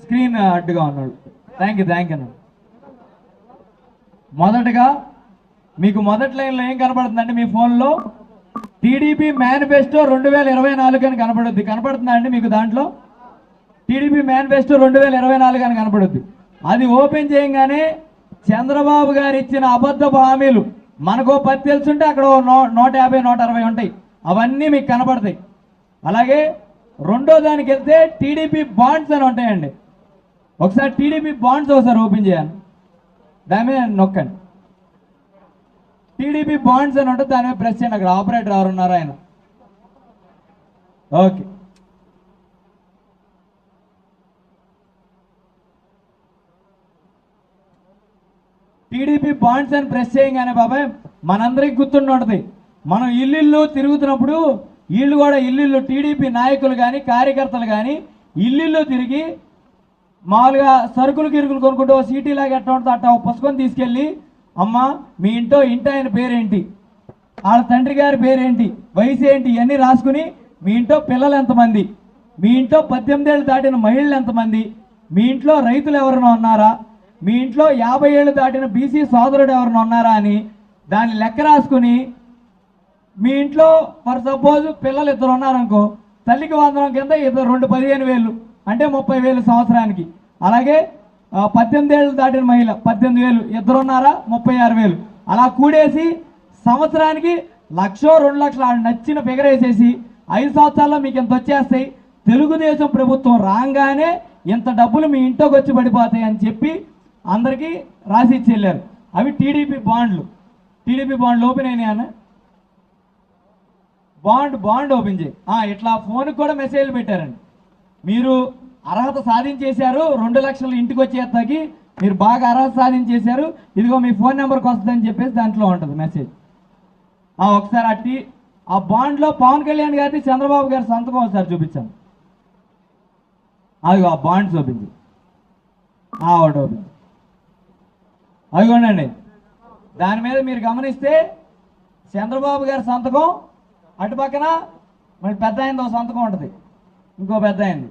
Screen అడ్డుగా ఉన్నాడు. Thank you thank you అన్న. మొదటగా మీకు మొదటి లైన్లో ఏం కనపడుతుందండి మీ ఫోన్లో టీడీపీ మేనిఫెస్టో రెండు వేల ఇరవై నాలుగు అని కనపడుద్ది. కనపడుతుందా అండి మీకు దాంట్లో? టీడీపీ మేనిఫెస్టో రెండు వేల ఇరవై నాలుగు అని కనపడుద్ది. అది ఓపెన్ చేయగానే చంద్రబాబు గారు ఇచ్చిన అబద్ధపు హామీలు మనకో పది తెలుసుంటే అక్కడ నూ నూట యాభై నూట అరవై ఉంటాయి. అవన్నీ మీకు కనపడతాయి. అలాగే రెండో దానికి వెళ్తే టీడీపీ బాండ్స్ అని ఉంటాయండి. ఒకసారి టీడీపీ బాండ్స్ ఒకసారి ఓపెన్ చేయాలి. దాని మీద నొక్కండి. టీడీపీ బాండ్స్ అని ఉంటుంది దాని మీద ప్రెస్ చేయండి. అక్కడ ఆపరేటర్ ఎవరు ఉన్నారు ఆయన? ఓకే. టీడీపీ బాండ్స్ అని ప్రెస్ చేయగానే బాబాయ్ మనందరికి గుర్తుండి ఉంటుంది. మనం ఇల్లు తిరుగుతున్నప్పుడు వీళ్ళు కూడా ఇల్లు టీడీపీ నాయకులు కానీ కార్యకర్తలు కానీ ఇల్లు తిరిగి మామూలుగా సరుకులు గిరుకులు కొనుక్కుంటూ ఓ సీటీ లాగా ఎట్లా ఉంటుందో అట్లా పుస్తకం తీసుకెళ్ళి అమ్మ మీ ఇంటో ఇంటి ఆయన పేరేంటి? వాళ్ళ తండ్రి గారి పేరేంటి? వయసు ఏంటి? ఇవన్నీ రాసుకుని మీ ఇంట్లో పిల్లలు ఎంతమంది? మీ ఇంట్లో పద్దెనిమిది ఏళ్ళు దాటిన మహిళలు ఎంతమంది? మీ ఇంట్లో రైతులు ఎవరైనా ఉన్నారా? మీ ఇంట్లో యాభై ఏళ్ళు దాటిన బీసీ సోదరుడు ఎవరైనా ఉన్నారా అని దాన్ని లెక్క రాసుకుని మీ ఇంట్లో ఫర్ సపోజ్ పిల్లలు ఇద్దరు ఉన్నారనుకో తల్లికి వందనం కింద ఇద్దరు రెండు పదిహేను వేలు అంటే ముప్పై వేలు సంవత్సరానికి. అలాగే పద్దెనిమిది ఏళ్ళు దాటిన మహిళ పద్దెనిమిది వేలు ఇద్దరు ఉన్నారా? ముప్పై ఆరు వేలు. అలా కూడేసి సంవత్సరానికి లక్షో రెండు లక్షలు నచ్చిన ఫిగర్ వేసేసి ఐదు సంవత్సరాల్లో మీకు ఇంత వచ్చేస్తాయి. తెలుగుదేశం ప్రభుత్వం రాగానే ఇంత డబ్బులు మీ ఇంట్లోకి వచ్చి పడిపోతాయి అని చెప్పి అందరికీ రాసి ఇచ్చి వెళ్ళారు అవి టీడీపీ బాండ్లు. టీడీపీ బాండ్లు ఓపెన్ అయినాయన్నా బాండ్ బాండ్ ఓపెన్ చేయి. ఆ, ఇట్లా ఫోన్కి కూడా మెసేజ్లు పెట్టారండి. మీరు అర్హత సాధించేశారు రెండు లక్షలు ఇంటికి వచ్చేస్తాకి మీరు బాగా అర్హత సాధించేశారు ఇదిగో మీ ఫోన్ నెంబర్కి వస్తుందని చెప్పేసి దాంట్లో ఉంటుంది మెసేజ్. ఒకసారి అట్టి ఆ బాండ్లో పవన్ కళ్యాణ్ గారిది చంద్రబాబు గారి సంతకం ఒకసారి చూపించాను. అదిగో ఆ బాండ్ చూపించి ఒకటి ఓపెన్ అదిగోండి దాని మీద మీరు గమనిస్తే చంద్రబాబు గారి సంతకం అటు పక్కన మళ్ళీ పెద్ద అయింది ఒక సంతకం ఉంటుంది. ఇంకో పెద్ద అయింది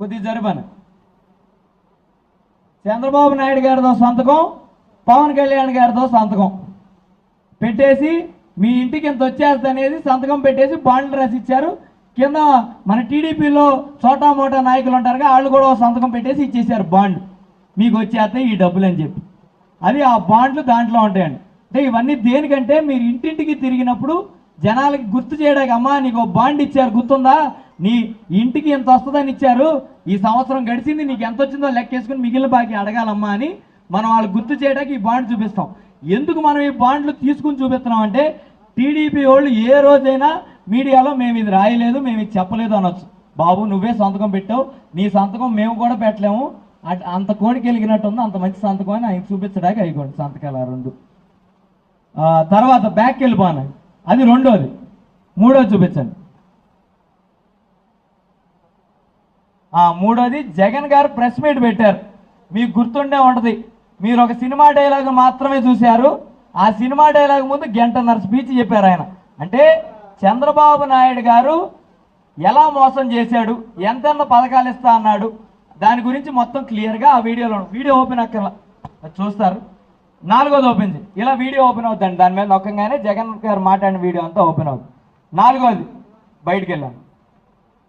కొద్దిగా జరిపాను. చంద్రబాబు నాయుడు గారితో సంతకం పవన్ కళ్యాణ్ గారితో సంతకం. పెట్టేసి మీ ఇంటికి ఇంత వచ్చేస్తనేది అనేది సంతకం పెట్టేసి బాండ్లు రాసిచ్చారు కింద మన టీడీపీలో చోటా మోటా నాయకులు ఉంటారుగా వాళ్ళు కూడా ఓ సంతకం పెట్టేసి ఇచ్చేసారు బాండ్. మీకు వచ్చేస్తే ఈ డబ్బులు అని చెప్పి. అది ఆ బాండ్లు దాంట్లో ఉంటాయండి. అంటే ఇవన్నీ దేనికంటే మీరు ఇంటింటికి తిరిగినప్పుడు జనాలకి గుర్తు చేయడానికి అమ్మా నీకు బాండ్ ఇచ్చారు గుర్తుందా? నీ ఇంటికి ఎంత వస్తుందని ఇచ్చారు? ఈ సంవత్సరం గడిచింది నీకు ఎంత వచ్చిందో లెక్కేసుకుని మిగిలిన బాకి అడగాలమ్మా అని మనం వాళ్ళు గుర్తు చేయడానికి ఈ బాండ్ చూపిస్తాం. ఎందుకు మనం ఈ బాండ్లు తీసుకుని చూపిస్తున్నాం అంటే టీడీపీ వాళ్ళు ఏ రోజైనా మీడియాలో మేము ఇది రాయలేదు మేము ఇది చెప్పలేదు అనొచ్చు. బాబు నువ్వే సంతకం పెట్టావు నీ సంతకం మేము కూడా పెట్టలేము అట్- అంత కోడికి వెలిగినట్టుంది అంత మంచి సంతకం అని ఆయన చూపించడానికి అయిపోండి సంతకాలు ఆ రెండు. తర్వాత బ్యాక్ వెళ్ళిపోను. అది రెండోది. మూడోది చూపించండి. మూడోది జగన్ గారు ప్రెస్ మీట్ పెట్టారు. మీకు గుర్తుండే ఉంటుంది. మీరు ఒక సినిమా డైలాగ్ మాత్రమే చూశారు. ఆ సినిమా డైలాగ్ ముందు గంటన్నర స్పీచ్ చెప్పారు ఆయన. అంటే చంద్రబాబు నాయుడు గారు ఎలా మోసం చేశాడు ఎంతెంత పథకాలు ఇస్తా అన్నాడు దాని గురించి మొత్తం క్లియర్గా ఆ వీడియోలో వీడియో ఓపెన్ అక్కర్లా. అది చూస్తారు. నాలుగోది ఓపెన్ చేయి. ఇలా వీడియో ఓపెన్ అవుతుందండి దాని మీద నొక్కగానే జగన్ గారు మాట్లాడిన వీడియో అంతా ఓపెన్ అవుతుంది నాలుగోది బయటికి వెళ్ళాను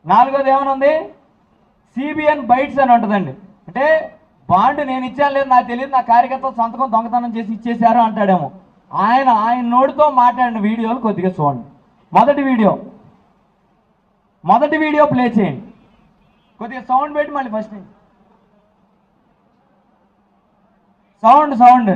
నాలుగోది ఏమనుంది సిబిఎన్ బైట్స్ అని ఉంటుందండి. అంటే బాండ్ నేను ఇచ్చాను లేదు నాకు తెలియదు నా కార్యకర్త సంతకం దొంగతనం చేసి ఇచ్చేశారు అంటాడేమో. ఆయన ఆయన నోటితో మాట్లాడిన వీడియోలు కొద్దిగా చూడండి. మొదటి వీడియో. మొదటి వీడియో ప్లే చేయండి. కొద్దిగా సౌండ్ పెట్టి మళ్ళీ ఫస్ట్ సౌండ్ సౌండ్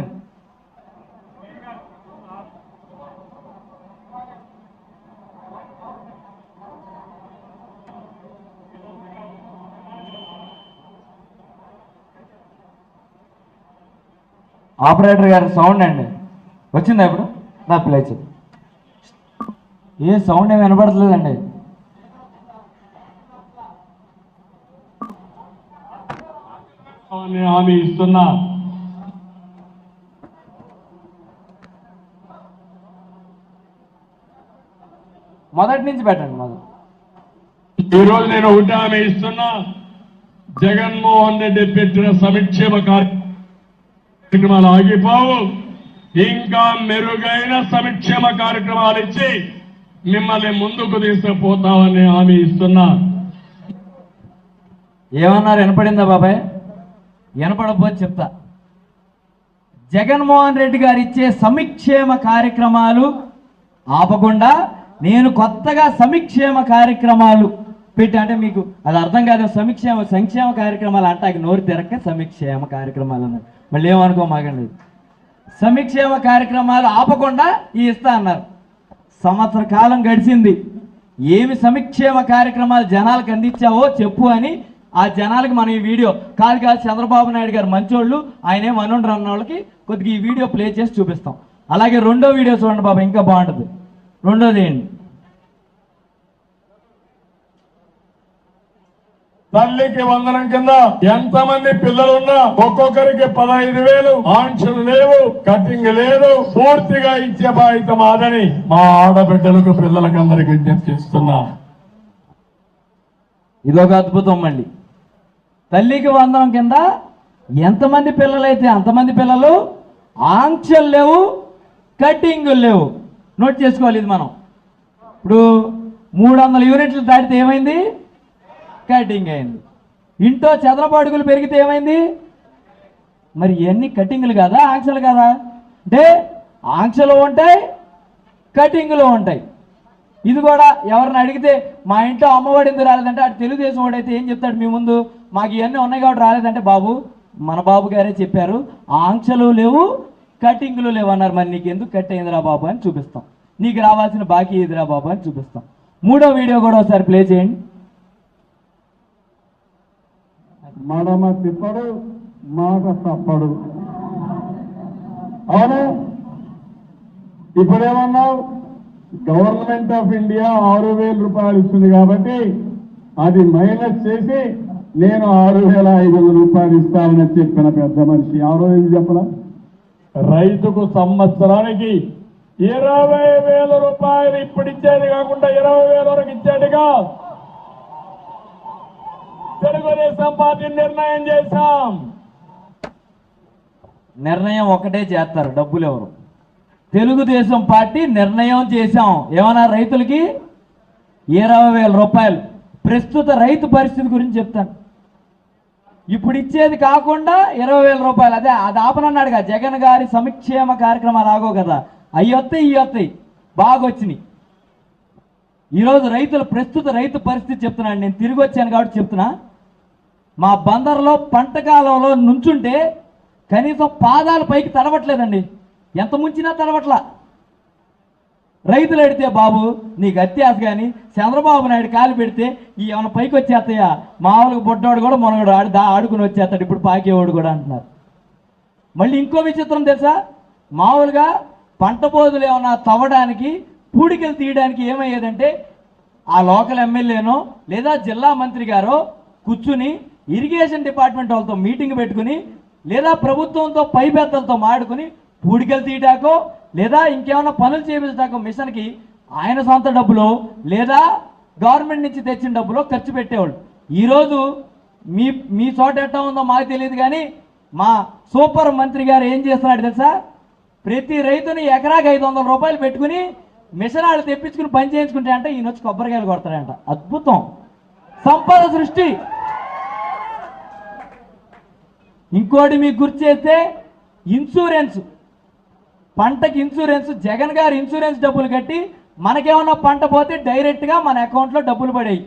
ఆపరేటర్ గారి సౌండ్ అండి. వచ్చిందా ఇప్పుడు? నా ప్లే చేయి. ఏ సౌండ్ ఏమి వినపడట్లేదండి. హామీ ఇస్తున్నా. మొదటి నుంచి పెట్టండి మొదలు. ఈరోజు నేను ఒకటి హామీ ఇస్తున్నా. జగన్మోహన్ రెడ్డి పెట్టిన సంక్షేమ కార్యక్రమాలు ఆగిపోవు. ఇంకా మెరుగైన సంక్షేమ కార్యక్రమాలు ఇచ్చి మిమ్మల్ని ముందుకు తీసుకుపోతామని హామీ ఇస్తున్నా. ఏమన్నారు? వినపడిందా బాబాయ్? వినపడబోతు చెప్తా. జగన్మోహన్ రెడ్డి గారు ఇచ్చే సంక్షేమ కార్యక్రమాలు ఆపకుండా నేను కొత్తగా సంక్షేమ కార్యక్రమాలు పెట్టి అంటే మీకు అది అర్థం కాదు సంక్షేమ సంక్షేమ కార్యక్రమాలు అంటాక నోరు తిరక్క సంక్షేమ కార్యక్రమాలు అన్నారు. మళ్ళీ ఏమనుకో మాకండి సమీక్షేమ కార్యక్రమాలు ఆపకుండా ఈ ఇస్తా అన్నారు. సంవత్సర కాలం గడిచింది. ఏమి సమీక్షేమ కార్యక్రమాలు జనాలకు అందించావో చెప్పు అని ఆ జనాలకు మనం ఈ వీడియో కాదు కాదు చంద్రబాబు నాయుడు గారు మంచోళ్ళు ఆయనే మనుండ్రు అన్న వాళ్ళకి కొద్దిగా ఈ వీడియో ప్లే చేసి చూపిస్తాం. అలాగే రెండో వీడియో చూడండి బాబా ఇంకా బాగుంటుంది. రెండోది ఏంటి? తల్లికి వందనం కింద ఎంతమంది పిల్లలున్నా ఒక్కొక్కరికి పదహైదు వేలు. ఆంక్షలు లేవు కటింగ్ లేదు పూర్తిగా ఇచ్చే బాధ్యత మాదని మా ఆడబిడ్డలకు పిల్లలకు అందరికి విజ్ఞప్తి చేస్తున్నా. ఇదొక అద్భుతం మళ్ళీ తల్లికి వందనం కింద ఎంతమంది పిల్లలైతే అంతమంది పిల్లలు ఆంక్షలు లేవు కటింగ్ లేవు. నోట్ చేసుకోవాలి ఇది మనం. ఇప్పుడు మూడు వందల యూనిట్లు దాటితే ఏమైంది? కటింగ్ అయింది. ఇంట్లో చదరపు అడుగులు పెరిగితే ఏమైంది? మరి ఇవన్నీ కటింగ్లు కదా ఆంక్షలు కదా? అంటే ఆంక్షలు ఉంటాయి కటింగ్లు ఉంటాయి. ఇది కూడా ఎవరిని అడిగితే మా ఇంట్లో అమ్మఒడి ఎందుకు రాలేదంటే అటు తెలుగుదేశం వాడు అయితే ఏం చెప్తాడు మీ ముందు? మాకు ఇవన్నీ ఉన్నాయి కాబట్టి రాలేదంటే బాబు మన బాబు గారే చెప్పారు ఆంక్షలు లేవు కటింగ్లు లేవు అన్నారు. మరి నీకు ఎందుకు కట్ అయిందిరా బాబు అని చూపిస్తాం. నీకు రావాల్సిన బాకీ ఇదిరా బాబు అని చూపిస్తాం. మూడో వీడియో కూడా ఒకసారి ప్లే చేయండి. మడమ తిప్పడు మాట తప్పడు అవును? ఇప్పుడేమన్నావు? గవర్నమెంట్ ఆఫ్ ఇండియా ఆరు వేల రూపాయలు ఇస్తుంది కాబట్టి అది మైనస్ చేసి నేను ఆరు వేల ఐదు వందల రూపాయలు ఇస్తానని చెప్పిన పెద్ద మనిషి. ఆరో ఏది చెప్పరా రైతుకు సంవత్సరానికి ఇరవై వేల రూపాయలు ఇప్పుడు ఇచ్చేది కాకుండా ఇరవై వేల వరకు ఇచ్చాడుగా తెలుగుదేశం పార్టీ నిర్ణయం చేశాం. నిర్ణయం ఒకటే చేస్తారు డబ్బులు ఎవరు? తెలుగుదేశం పార్టీ నిర్ణయం చేశాం. ఏమన్నా రైతులకి? ఇరవై వేల రూపాయలు. ప్రస్తుత రైతు పరిస్థితి గురించి చెప్తాను. ఇప్పుడు ఇచ్చేది కాకుండా ఇరవై వేల రూపాయలు. అదే అది ఆపనన్నాడుగా జగన్ గారి సంక్షేమ కార్యక్రమాలు ఆగో కదా. అవి వస్తాయి ఇవి వస్తాయి. బాగా వచ్చినాయి. ఈరోజు రైతుల ప్రస్తుత రైతు పరిస్థితి చెప్తున్నాను. నేను తిరిగి వచ్చాను కాబట్టి చెప్తున్నా. మా బందర్లో పంట కాలంలో నుంచుంటే కనీసం పాదాలు పైకి తడవట్లేదండి. ఎంత ముంచినా తడవట్లా. రైతులు అడితే బాబు నీకు అత్యాస కానీ చంద్రబాబు నాయుడు కాలు పెడితే ఈ ఏమైనా పైకి వచ్చేస్తాయా? మామూలుగా బొడ్డోడు కూడా మనగడు ఆడి దా ఆడుకుని వచ్చేస్తాడు ఇప్పుడు పాకేవాడు కూడా అంటున్నారు. మళ్ళీ ఇంకో విచిత్రం తెలుసా? మామూలుగా పంట బోధులు ఏమైనా తవ్వడానికి పూడికలు తీయడానికి ఏమయ్యేదంటే ఆ లోకల్ ఎమ్మెల్యేనో లేదా జిల్లా మంత్రి గారో కూర్చుని ఇరిగేషన్ డిపార్ట్మెంట్ వాళ్ళతో మీటింగ్ పెట్టుకుని లేదా ప్రభుత్వంతో పై పెద్దలతో మాడుకుని పూడికలు తీయటాకో లేదా ఇంకేమైనా పనులు చేపించటాకో మిషన్కి ఆయన సొంత డబ్బులో లేదా గవర్నమెంట్ నుంచి తెచ్చిన డబ్బులో ఖర్చు పెట్టేవాళ్ళు. ఈరోజు మీ మీ చోట ఎట్లా ఉందో మాకు తెలియదు కానీ మా సూపర్ మంత్రి గారు ఏం చేస్తున్నాడు తెలుసా? ప్రతి రైతుని ఎకరాకి ఐదు వందల రూపాయలు పెట్టుకుని మిషన్ వాళ్ళు తెప్పించుకుని పని చేయించుకుంటే అంటే ఈయన వచ్చి కొబ్బరికాయలు కొడతాడంట. అద్భుతం. సంపద సృష్టి. ఇంకోటి మీకు గుర్తు చేస్తే ఇన్సూరెన్స్. పంటకి ఇన్సూరెన్స్ జగన్ గారు ఇన్సూరెన్స్ డబ్బులు కట్టి మనకేమన్నా పంట పోతే డైరెక్ట్గా మన అకౌంట్లో డబ్బులు పడేవి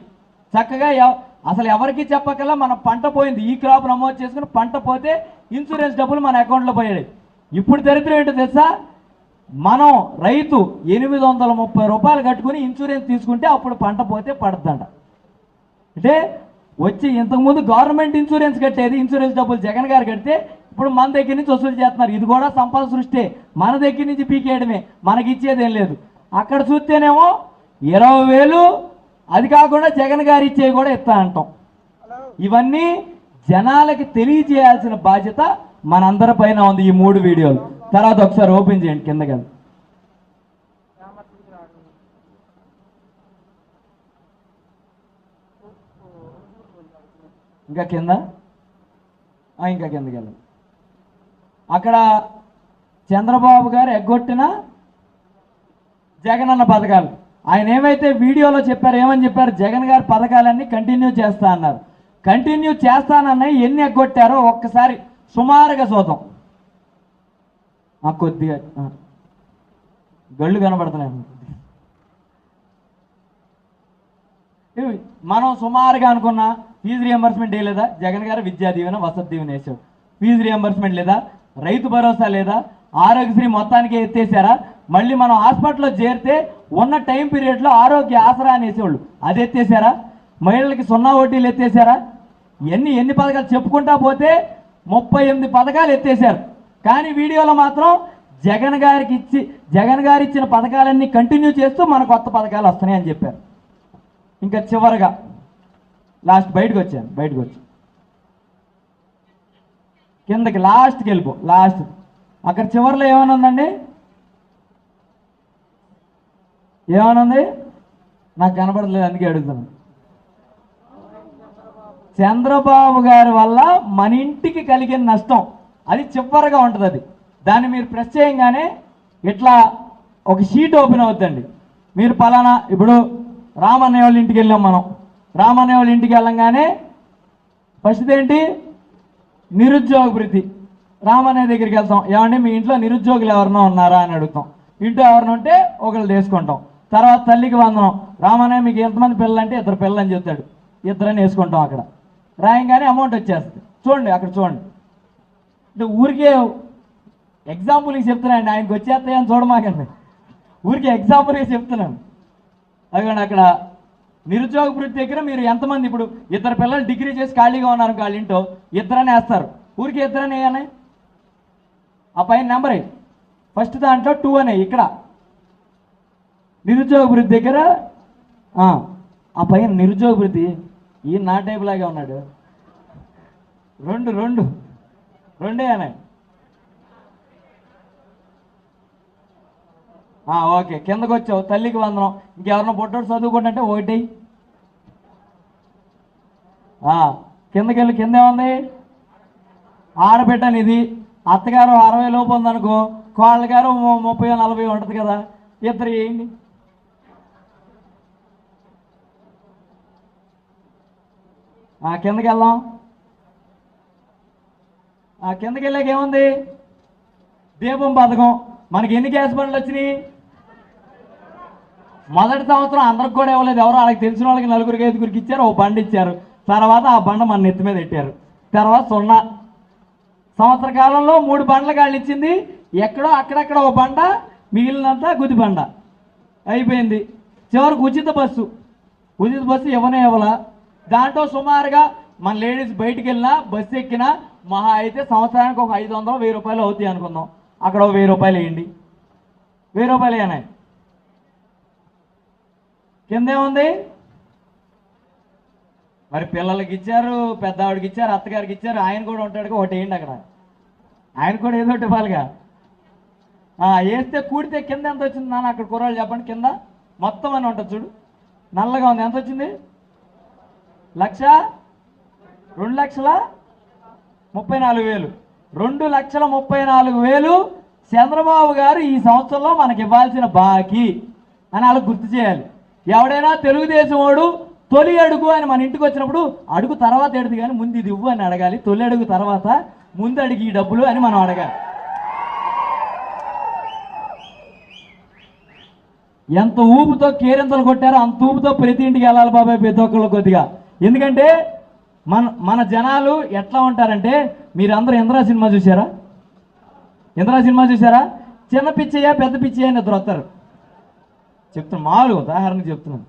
చక్కగా అసలు ఎవరికి చెప్పకల్లా మన పంట పోయింది. ఈ క్రాప్ నమోదు చేసుకుని పంట పోతే ఇన్సూరెన్స్ డబ్బులు మన అకౌంట్లో పోయాయి ఇప్పుడు దరిద్రం ఏంటో తెలుసా? మనం రైతు ఎనిమిది వందల ముప్పై రూపాయలు కట్టుకుని ఇన్సూరెన్స్ తీసుకుంటే అప్పుడు పంట పోతే పడద్దంట. అంటే వచ్చి ఇంతకుముందు గవర్నమెంట్ ఇన్సూరెన్స్ కట్టేది ఇన్సూరెన్స్ డబ్బులు జగన్ గారు కడితే ఇప్పుడు మన దగ్గర నుంచి వసూలు చేస్తున్నారు. ఇది కూడా సంపద సృష్టి. మన దగ్గర నుంచి పీకేయడమే. మనకి ఇచ్చేది ఏం లేదు. అక్కడ చూస్తేనేమో ఇరవై వేలు అది కాకుండా జగన్ గారు ఇచ్చేవి కూడా ఇస్తా అంటాం. ఇవన్నీ జనాలకి తెలియజేయాల్సిన బాధ్యత మనందరి పైన ఉంది ఈ మూడు వీడియోలు. తర్వాత ఒకసారి ఓపెన్ చేయండి కిందకి ఇంకా కింద? ఇంకా కిందకి వెళ్ళండి అక్కడ చంద్రబాబు గారు ఎగ్గొట్టిన జగన్ అన్న పథకాలు. ఆయన ఏమైతే వీడియోలో చెప్పారు ఏమని చెప్పారు జగన్ గారి పథకాలన్నీ కంటిన్యూ చేస్తా అన్నారు. కంటిన్యూ చేస్తానన్నాయి ఎన్ని ఎగ్గొట్టారో ఒక్కసారి సుమారుగా చూద్దాం. కొద్దిగా గళ్ళు కనబడుతున్నాయి ఇవి మనం సుమారుగా అనుకున్న ఫీజు రియంబర్స్మెంట్ ఏ లేదా? జగన్ గారు విద్యా దీవెన వసతి దీవెన వేసాడు ఫీజు రియంబర్స్మెంట్ లేదా? రైతు భరోసా లేదా? ఆరోగ్యశ్రీ మొత్తానికి ఎత్తేసారా? మళ్ళీ మనం హాస్పిటల్లో చేరితే ఉన్న టైం పీరియడ్లో ఆరోగ్య ఆసరా అనేసేవాళ్ళు అది ఎత్తేసారా? మహిళలకి సున్నా వడ్డీలు ఎత్తేసారా? ఎన్ని ఎన్ని పథకాలు చెప్పుకుంటా పోతే ముప్పై ఎనిమిది పథకాలు ఎత్తేసారు. కానీ వీడియోలో మాత్రం జగన్ గారికి ఇచ్చి జగన్ గారు ఇచ్చిన పథకాలన్నీ కంటిన్యూ చేస్తూ మన కొత్త పథకాలు వస్తున్నాయి అని చెప్పారు. ఇంకా చివరగా లాస్ట్ బయటకు వచ్చాను బయటకు వచ్చి. కిందకి లాస్ట్కి వెళ్ళిపో లాస్ట్ అక్కడ చివరిలో ఏమైనా ఉందండి? ఏమైనా ఉంది? నాకు కనబడలేదు అందుకే అడుగుతున్నాను. చంద్రబాబు గారి వల్ల మన ఇంటికి కలిగిన నష్టం అది చివరగా ఉంటుంది అది. దాన్ని మీరు ప్రెస్ చేయంగానే ఇట్లా ఒక షీట్ ఓపెన్ అవుతుందండి మీరు పలానా ఇప్పుడు రామన్నయ్య వాళ్ళ ఇంటికి వెళ్ళాం మనం. రామన్నయ్య వాళ్ళ ఇంటికి వెళ్ళంగానే ఫస్ట్ ఏంటి? నిరుద్యోగ వృత్తి రామన్నయ్య దగ్గరికి వెళ్తాం. ఏమంటే మీ ఇంట్లో నిరుద్యోగులు ఎవరినో ఉన్నారా అని అడుగుతాం. ఇంట్లో ఎవరిని ఉంటే ఒకళ్ళు తీసుకుంటాం తర్వాత తల్లికి వందనం. రామన్నయ్య మీకు ఎంతమంది పిల్లలు అంటే ఇద్దరు పిల్లలు అని చెప్తాడు. ఇద్దరని వేసుకుంటాం అక్కడ. రాయంగానే అమౌంట్ వచ్చేస్తుంది. చూడండి అక్కడ చూడండి. అంటే ఊరికే ఎగ్జాంపుల్కి చెప్తున్నాను ఆయనకు వచ్చేస్తాయని చూడమాకండి. ఊరికే ఎగ్జాంపుల్గా చెప్తున్నాను. అదిగోండి అక్కడ నిరుద్యోగ వృత్తి దగ్గర మీరు ఎంతమంది ఇప్పుడు ఇద్దరు పిల్లలు డిగ్రీ చేసి ఖాళీగా ఉన్నారు వాళ్ళ ఇంట్లో ఇద్దరనే వేస్తారు. ఊరికి ఇద్దరనే వేయాలి ఆ పైన నెంబర్ ఫస్ట్ దాంట్లో టూ అనే ఇక్కడ. నిరుద్యోగ వృత్తి దగ్గర ఆ, ఆ పైన నిరుద్యోగ వృత్తి. ఈ నా టైప్ లాగే ఉన్నాడు. రెండు రెండు. రెండే అనే ఆ, ఓకే. కిందకు వచ్చావు. తల్లికి వందనం. ఇంకెవరినో పుట్టాడు చదువుకుంటుంటే ఒకటి. కిందకి వెళ్ళి కింద ఏముంది? ఆడబిడ్డని ఇది అత్తగారు అరవై లోపు ఉందనుకో కోళ్ళ గారు ముప్పై నలభై ఉంటుంది కదా. ఇద్దరు వేయండి కిందకి వెళ్దాం కిందకి వెళ్ళాక ఏముంది? దీపం పథకం. మనకి ఎన్ని గ్యాస్ బండ్లు వచ్చినాయి? మొదటి సంవత్సరం అందరికి కూడా ఇవ్వలేదు. ఎవరో వాళ్ళకి తెలిసిన వాళ్ళకి నలుగురికి ఐదుగురికి ఇచ్చారు ఓ బండి ఇచ్చారు. తర్వాత ఆ బండ మన నెత్తి మీద పెట్టారు. తర్వాత సున్నా. సంవత్సర కాలంలో మూడు బండ్లు గాళ్ళు ఇచ్చింది. ఎక్కడో అక్కడక్కడ ఒక బండ మిగిలినంతా గుది బండ. అయిపోయింది. చివరికి ఉచిత బస్సు. ఉచిత బస్సు ఇవ్వనే ఇవ్వలా. దాంట్లో సుమారుగా మన లేడీస్ బయటికి వెళ్ళినా బస్సు ఎక్కినా మహా అయితే సంవత్సరానికి ఒక ఐదు వందలు వెయ్యి రూపాయలు అవుతాయి అనుకుందాం. అక్కడ ఒక వెయ్యి రూపాయలు వేయండి. వెయ్యి రూపాయలు వేయనాయి కిందేముంది మరి పిల్లలకి ఇచ్చారు పెద్దవాడికి ఇచ్చారు అత్తగారికి ఇచ్చారు ఆయన కూడా ఉంటాడు ఒకటి వేయండి అక్కడ. ఆయన కూడా ఏదో ఒకటి ఇవ్వాలిగా. వేస్తే కూడితే కింద ఎంత వచ్చింది నాన్న? అక్కడ కూరలు చెప్పండి కింద. మొత్తం అని ఉంటుంది చూడు. నల్లగా ఉంది. ఎంత వచ్చింది? లక్ష? రెండు లక్షల ముప్పై నాలుగు వేలు. రెండు లక్షల ముప్పై నాలుగు వేలు చంద్రబాబు గారు ఈ సంవత్సరంలో మనకి ఇవ్వాల్సిన బాకీ. అని వాళ్ళకి గుర్తు చేయాలి. ఎవడైనా తెలుగుదేశం వాడు తొలి అడుగు అని మన ఇంటికి వచ్చినప్పుడు అడుగు తర్వాత ఎడుదు కానీ ముందు ఇది ఇవ్వు అని అడగాలి. తొలి అడుగు తర్వాత ముందు అడిగి ఈ డబ్బులు అని మనం అడగాలి. ఎంత ఊపుతో కేరింతలు కొట్టారో అంత ఊపుతో ప్రతి ఇంటికి వెళ్ళాలి బాబాయ్ ప్రతి ఒక్కళ్ళు కొద్దిగా. ఎందుకంటే మన మన జనాలు ఎట్లా ఉంటారంటే మీరందరూ ఇంద్రా సినిమా చూసారా ఇంద్రా సినిమా చూసారా చిన్న పిచ్చయ్య పెద్ద పిచ్చయ్య అని ఇద్దరు వస్తారు. చెప్తున్నా మామూలుగా ఉదాహరణకు చెప్తున్నాను.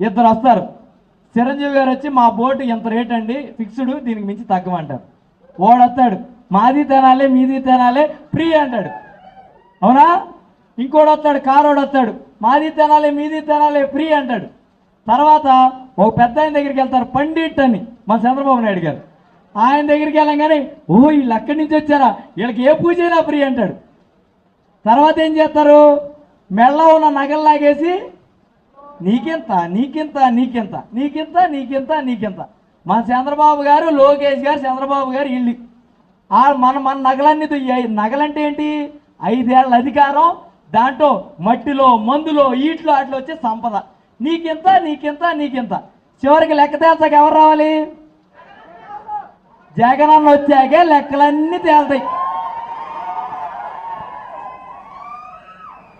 ఇద్దరు వస్తారు. చిరంజీవి గారు వచ్చి మా బోటు ఎంత రేట్ అండి ఫిక్స్డ్ దీనికి మించి తగ్గమంటారు. ఓడొస్తాడు మాది తినాలి మీది తినాలి ఫ్రీ అంటాడు. అవునా? ఇంకోడు వస్తాడు కారోడు వస్తాడు మాది తినాలి మీది తినాలి ఫ్రీ అంటాడు. తర్వాత ఒక పెద్ద ఆయన దగ్గరికి వెళ్తారు పండిట్ అని మా చంద్రబాబు నాయుడు గారు. ఆయన దగ్గరికి వెళ్ళంగానే ఓ వీళ్ళు అక్కడి నుంచి వచ్చారా? వీళ్ళకి ఏ పూజ అయినా ఫ్రీ అంటాడు. తర్వాత ఏం చేస్తారు? మెళ్ళ ఉన్న నగలు లాగేసి నీకెంత నీకెంత నీకెంత నీకెంత నీకెంత నీకెంత. మన చంద్రబాబు గారు లోకేష్ గారు చంద్రబాబు గారు ఇల్లు. ఆ మన మన నగలన్నీ దుయ్యాయి. నగలంటే ఏంటి? ఐదేళ్ళ అధికారం దాంట్లో మట్టిలో మందులో ఈట్లో అట్లా వచ్చే సంపద. నీకింత నీకింత నీకింత. చివరికి లెక్క తేల్చాక ఎవరు రావాలి? జగనన్న వచ్చాకే లెక్కలన్నీ తేల్తాయి.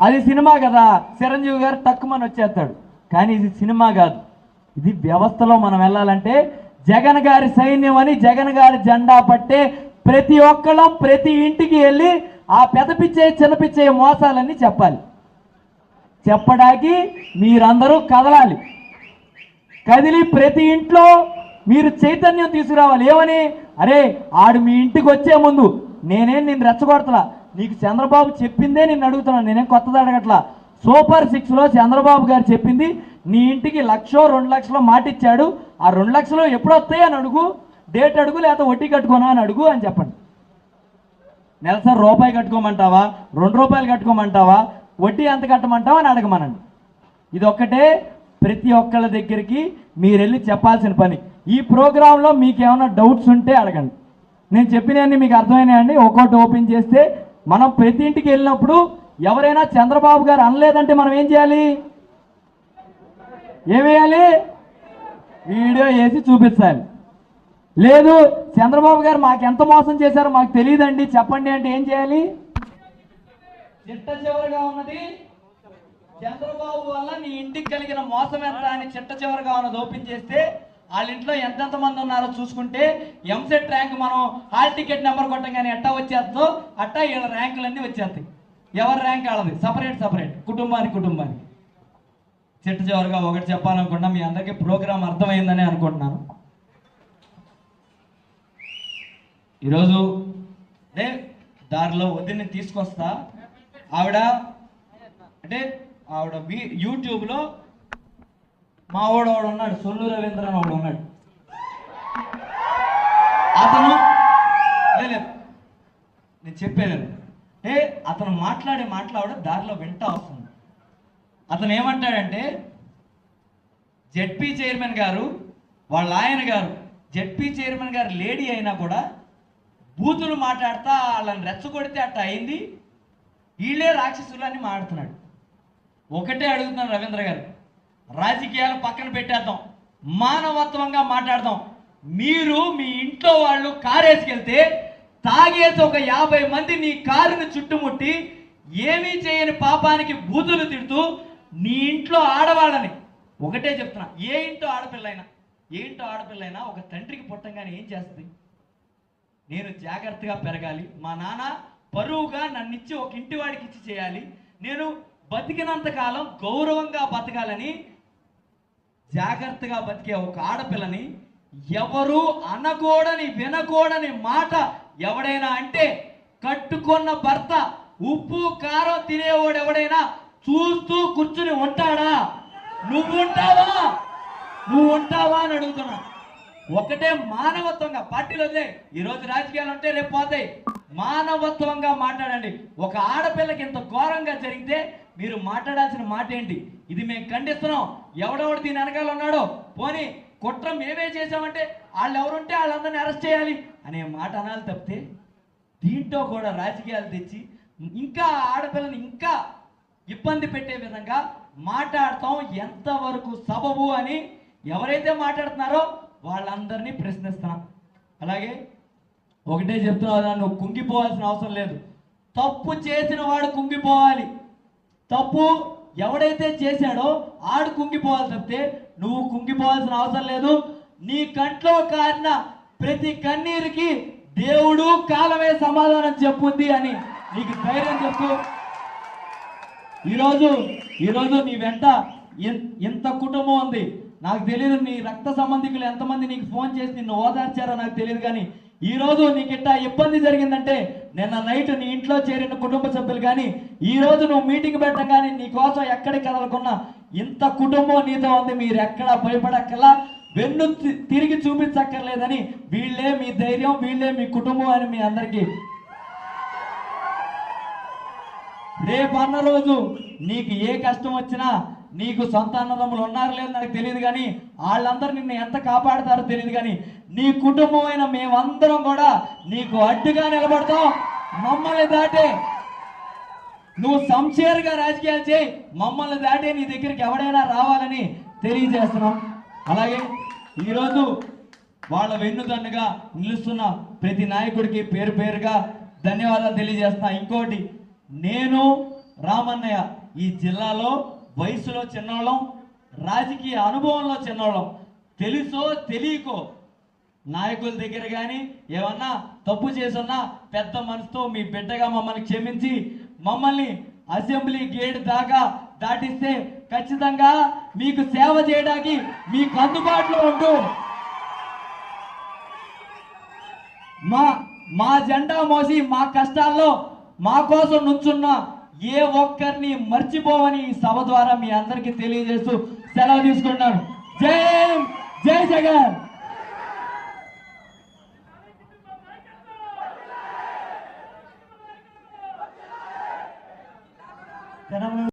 అది సినిమా కదా. చిరంజీవి గారు తక్కువని వచ్చేస్తాడు. కానీ ఇది సినిమా కాదు. ఇది వ్యవస్థలో మనం వెళ్ళాలంటే జగన్ గారి సైన్యం అని జగన్ గారి జెండా పట్టే ప్రతి ఒక్కళ్ళం ప్రతి ఇంటికి వెళ్ళి ఆ పెదపిచ్చే చిన్నపిచ్చే మోసాలన్నీ చెప్పాలి. చెప్పడానికి మీరందరూ కదలాలి. కదిలి ప్రతి ఇంట్లో మీరు చైతన్యం తీసుకురావాలి. ఏమని? అరే ఆడు మీ ఇంటికి వచ్చే ముందు నేనేం నేను రెచ్చగొడతలా? నీకు చంద్రబాబు చెప్పిందే నేను అడుగుతున్నాను. నేనేం కొత్తది అడగట్లా? సూపర్ సిక్స్లో చంద్రబాబు గారు చెప్పింది నీ ఇంటికి లక్షో రెండు లక్షలో మాటిచ్చాడు. ఆ రెండు లక్షలు ఎప్పుడు వస్తాయి అని అడుగు. డేట్ అడుగు లేకపోతే వడ్డీ కట్టుకోనా అని అడుగు అని చెప్పండి. నెలసరి రూపాయి కట్టుకోమంటావా? రెండు రూపాయలు కట్టుకోమంటావా? వడ్డీ ఎంత కట్టమంటావా అని అడగమనండి. ఇది ఒక్కటే ప్రతి ఒక్కళ్ళ దగ్గరికి మీరు వెళ్ళి చెప్పాల్సిన పని. ఈ ప్రోగ్రాంలో మీకు ఏమైనా డౌట్స్ ఉంటే అడగండి. నేను చెప్పినవన్నీ మీకు అర్థమైనాయండి. ఒక్కోటి ఓపెన్ చేస్తే మనం ప్రతి ఇంటికి వెళ్ళినప్పుడు ఎవరైనా చంద్రబాబు గారు అనలేదంటే మనం ఏం చేయాలి? ఏమేయాలి వీడియో వేసి చూపించాలి. లేదు చంద్రబాబు గారు మాకు ఎంత మోసం చేశారో మాకు తెలియదండి. చెప్పండి అంటే ఏం చేయాలి? చిట్ట చివరిగా ఉన్నది. చంద్రబాబు వల్ల నీ ఇంటికి కలిగిన మోసం ఎంత అని చిట్ట చివరిగా ఉన్నది ఓపెన్ చేస్తే వాళ్ళ ఇంట్లో ఎంతెంత మంది ఉన్నారో చూసుకుంటే ఎంసెట్ ర్యాంక్ మనం హాల్ టికెట్ నెంబర్ కొట్టంగానే ఎట్టా వచ్చేస్తుందో అట్టా వీళ్ళ ర్యాంకులన్నీ వచ్చేస్తాయి. ఎవరి ర్యాంక్ వాళ్ళది? సపరేట్ సపరేట్ కుటుంబానికి కుటుంబానికి. చిట్ట చివరిగా ఒకటి చెప్పాలనుకున్నా మీ అందరికీ ప్రోగ్రామ్ అర్థమైందని అనుకుంటున్నాను. ఈరోజు అంటే దారిలో వదిలిని తీసుకొస్తా. ఆవిడ అంటే ఆవిడ యూట్యూబ్లో మా వాడు వాడు ఉన్నాడు సొల్లు రవీంద్ర అని వాడు ఉన్నాడు. అతను లేదు నేను చెప్పేది ఏ అతను మాట్లాడే మాట్లాడ దారిలో వింటా వస్తుంది. అతను ఏమంటాడంటే జెడ్పీ చైర్మన్ గారు వాళ్ళ ఆయన గారు జెడ్పీ చైర్మన్ గారు లేడీ అయినా కూడా బూతులు మాట్లాడతా వాళ్ళని రెచ్చగొడితే అట్ట అయింది. వీళ్ళే రాక్షసులు అని మాట్లాడుతున్నాడు. ఒకటే అడుగుతున్నాను రవీంద్ర గారు. రాజకీయాలు పక్కన పెట్టేద్దాం. మానవత్వంగా మాట్లాడదాం. మీరు మీ ఇంట్లో వాళ్ళు కారేసుకెళ్తే తాగేసి ఒక యాభై మంది నీ కారుని చుట్టుముట్టి ఏమీ చేయని పాపానికి బూతులు తిడుతూ నీ ఇంట్లో ఆడవాళ్ళని. ఒకటే చెప్తున్నా ఏ ఇంట్లో ఆడపిల్లైనా ఏ ఇంట్లో ఆడపిల్లైనా ఒక తండ్రికి పుట్టంగానే ఏం చేస్తుంది? నేను జాగ్రత్తగా పెరగాలి. మా నాన్న పరువుగా నన్నిచ్చి ఒక ఇంటి వాడికి ఇచ్చి చేయాలి. నేను బతికినంత కాలం గౌరవంగా బతకాలని జాగ్రత్తగా బతికే ఒక ఆడపిల్లని ఎవరు అనకూడని వినకూడని మాట ఎవడైనా అంటే కట్టుకున్న భర్త ఉప్పు కారం తినేవాడు ఎవడైనా చూస్తూ కూర్చుని ఉంటాడా? నువ్వు ఉంటావా నువ్వు ఉంటావా అని అడుగుతున్నా. ఒకటే మానవత్వంగా పార్టీలో వదిలే ఈరోజు రాజకీయాలు ఉంటే రేపు పోతాయి. మానవత్వంగా మాట్లాడండి. ఒక ఆడపిల్లకి ఇంత ఘోరంగా జరిగితే మీరు మాట్లాడాల్సిన మాట ఏంటి? ఇది మేము ఖండిస్తున్నాం. ఎవడెవడు దీని వెనకాల ఉన్నాడో? పోనీ కుట్ర మేమే చేసామంటే వాళ్ళు ఎవరుంటే వాళ్ళందరినీ అరెస్ట్ చేయాలి అనే మాట అనాలి తప్పితే దీంట్లో కూడా రాజకీయాలు తెచ్చి ఇంకా ఆడపిల్లని ఇంకా ఇబ్బంది పెట్టే విధంగా మాట్లాడతాం ఎంతవరకు సబబు అని ఎవరైతే మాట్లాడుతున్నారో వాళ్ళందరినీ ప్రశ్నిస్తున్నాం. అలాగే ఒకటే చెప్తున్నావు నువ్వు కుంగిపోవాల్సిన అవసరం లేదు. తప్పు చేసిన వాడు కుంగిపోవాలి. తప్పు ఎవడైతే చేశాడో ఆడు కుంగిపోవాలి తప్పితే నువ్వు కుంగిపోవాల్సిన అవసరం లేదు. నీ కంట్లో కారిన ప్రతి కన్నీరుకి దేవుడు కాలమే సమాధానం చెప్పుంది అని నీకు ధైర్యం చెప్పు. ఈరోజు ఈరోజు నీ వెంట ఇన్- ఇంత కుటుంబం ఉంది. నాకు తెలియదు నీ రక్త సంబంధికులు ఎంతమంది నీకు ఫోన్ చేసి నిన్ను ఓదార్చారో నాకు తెలియదు కానీ ఈరోజు నీకిట్ట ఇబ్బంది జరిగిందంటే నిన్న నైట్ నీ ఇంట్లో చేరిన కుటుంబ సభ్యులు కానీ ఈ రోజు నువ్వు మీటింగ్ పెట్టడం కానీ నీ కోసం ఎక్కడికి కదలకున్నా ఇంత కుటుంబం నీతో ఉంది మీరు ఎక్కడ భయపడక్కలా వెన్ను తి- తిరిగి చూపించక్కర్లేదని వీళ్ళే మీ ధైర్యం వీళ్ళే మీ కుటుంబం అని మీ అందరికీ. రేపు అన్న రోజు నీకు ఏ కష్టం వచ్చినా నీకు సొంత ఉన్నారు లేదు నాకు తెలియదు కానీ వాళ్ళందరూ నిన్ను ఎంత కాపాడతారో తెలియదు కానీ నీ కుటుంబం అయిన మేమందరం కూడా నీకు అడ్డుగా నిలబడతాం. మమ్మల్ని దాటే నువ్వు సంచేరుగా రాజకీయాలు చేయి. మమ్మల్ని దాటే నీ దగ్గరికి ఎవడైనా రావాలని తెలియజేస్తున్నాం. అలాగే ఈరోజు వాళ్ళ వెన్నుదన్నుగా నిలుస్తున్న ప్రతి నాయకుడికి పేరు పేరుగా ధన్యవాదాలు తెలియజేస్తున్నా. ఇంకోటి నేను రామన్నయ్య ఈ జిల్లాలో వయసులో చిన్నోళ్ళం రాజకీయ అనుభవంలో చిన్నోళ్ళం తెలుసో తెలియకో. నాయకుల దగ్గర కానీ ఏమన్నా తప్పు చేసున్నా పెద్ద మనసుతో మీ బిడ్డగా మమ్మల్ని క్షమించి మమ్మల్ని అసెంబ్లీ గేట్ దాకా దాటిస్తే ఖచ్చితంగా మీకు సేవ చేయడానికి మీకు అందుబాటులో ఉంటూ మా మా జెండా మోసి మా కష్టాల్లో మా కోసం నుంచున్న ఏ ఒక్కరిని మర్చిపోవని ఈ సభ ద్వారా మీ అందరికీ తెలియజేస్తూ సెలవు తీసుకుంటున్నాను. జై జై జగన్. జనంలో